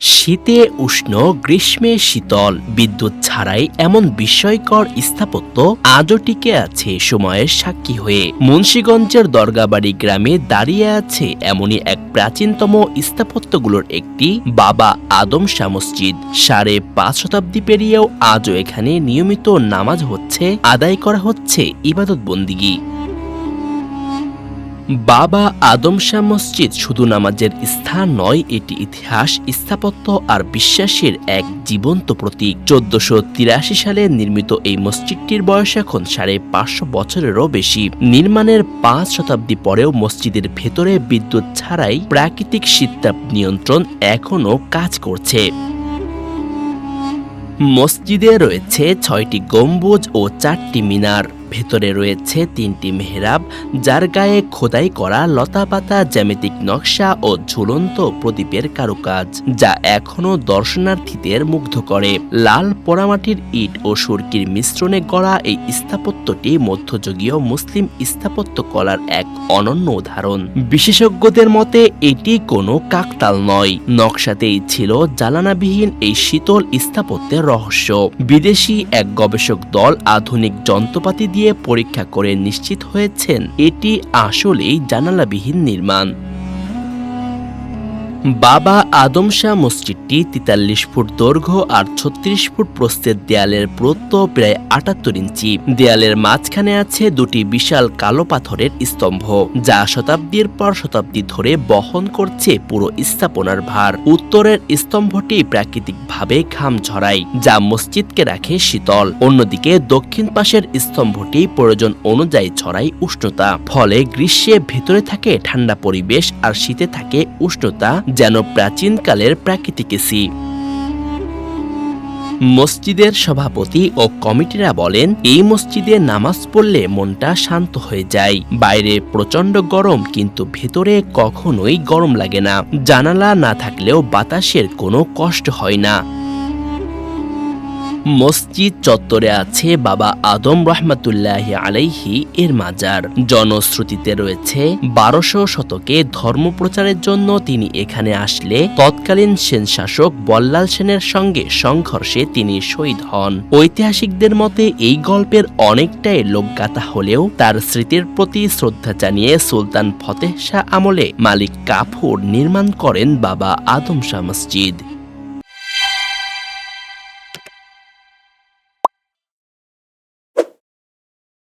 শীতে উষ্ণ, গ্রীষ্মে শীতল, বিদ্যুৎ ছাড়াই এমন বিস্ময়কর স্থাপত্য আজও টিকে আছে সময়ের সাক্ষী হয়ে। মুন্সীগঞ্জের দরগাবাড়ি গ্রামে দাঁড়িয়ে আছে এমনই এক প্রাচীনতম স্থাপত্যগুলোর একটি বাবা আদম শাহ মসজিদ। সাড়ে পাঁচ শতাব্দী পেরিয়েও আজও এখানে নিয়মিত নামাজ হচ্ছে, আদায় করা হচ্ছে ইবাদত বন্দিগি বাবা আদম শাহ মসজিদ শুধু নামাজের স্থান নয়, এটি ইতিহাস, স্থাপত্য আর বিশ্বাসের এক জীবন্ত প্রতীক। চোদ্দশো তিরাশি সালে নির্মিত এই মসজিদটির বয়স এখন সাড়ে পাঁচশো বছরেরও বেশি। নির্মাণের পাঁচ শতাব্দী পরেও মসজিদের ভেতরে বিদ্যুৎ ছাড়াই প্রাকৃতিক শীততাপ নিয়ন্ত্রণ এখনও কাজ করছে। মসজিদে রয়েছে ছয়টি গম্বুজ ও চারটি মিনার। ভেতরে রয়েছে তিনটি মেহরাব, যার গায়ে খোদাই করা লতাপাতা, জ্যামিতিক নকশা ও ঝুলন্ত প্রদীপের কারুকাজ, যা এখনও দর্শনার্থীদের মুগ্ধ করে। লাল পোড়ামাটির ইট ও সুরকির মিশ্রণে গড়া এই স্থাপত্যটি মধ্যযুগীয় মুসলিম স্থাপত্য কলার এক অনন্য উদাহরণ। বিশেষজ্ঞদের মতে, এটি কোনো কাকতাল নয়। নকশাতেই ছিল জ্বালানাবিহীন এই শীতল স্থাপত্যের রহস্য। বিদেশি এক গবেষক দল আধুনিক যন্ত্রপাতি দিয়ে পরীক্ষা করে নিশ্চিত হয়েছেন এটি আসলেই জানালাবিহীন নির্মাণ। বাবা আদম শাহ মসজিদটি তেতাল্লিশ ফুট দৈর্ঘ্য আর ছত্রিশ ফুট প্রস্থের দেয়ালের প্রত্য প্রায় আটাত্তর ইঞ্চি। দেয়ালের মাঝখানে আছে দুটি বিশাল কালো পাথরের স্তম্ভ, যা শতাব্দীর পর শতাব্দী ধরে বহন করছে পুরো স্থাপনার ভার। উত্তরের স্তম্ভটি প্রাকৃতিকভাবে ঘাম ঝরায়, যা মসজিদকে রাখে শীতল। অন্যদিকে দক্ষিণ পাশের স্তম্ভটি প্রয়োজন অনুযায়ী ছড়ায় উষ্ণতা, ফলে গ্রীষ্মে ভেতরে থাকে ঠান্ডা পরিবেশ আর শীতে থাকে উষ্ণতা। যেন প্রাচীনকালের প্রাকৃতিক এসি মসজিদের সভাপতি ও কমিটিরা বলেন, এই মসজিদে নামাজ পড়লে মনটা শান্ত হয়ে যায়। বাইরে প্রচণ্ড গরম, কিন্তু ভেতরে কখনোই গরম লাগে না। জানালা না থাকলেও বাতাসের কোনো কষ্ট হয় না। মসজিদ চত্বরে আছে বাবা আদম রহমাতুল্লাহ আলাইহি এর মাজার। জনশ্রুতিতে রয়েছে, বারোশো শতকে ধর্ম প্রচারের জন্য তিনি এখানে আসলে তৎকালীন সেন শাসক বল্লাল সেনের সঙ্গে সংঘর্ষে তিনি শহীদ হন। ঐতিহাসিকদের মতে এই গল্পের অনেকটাই লোকগাথা হলেও তার স্মৃতির প্রতি শ্রদ্ধা জানিয়ে সুলতান ফতেহ শাহ আমলে মালিক কাফুর নির্মাণ করেন বাবা আদম শাহ মসজিদ।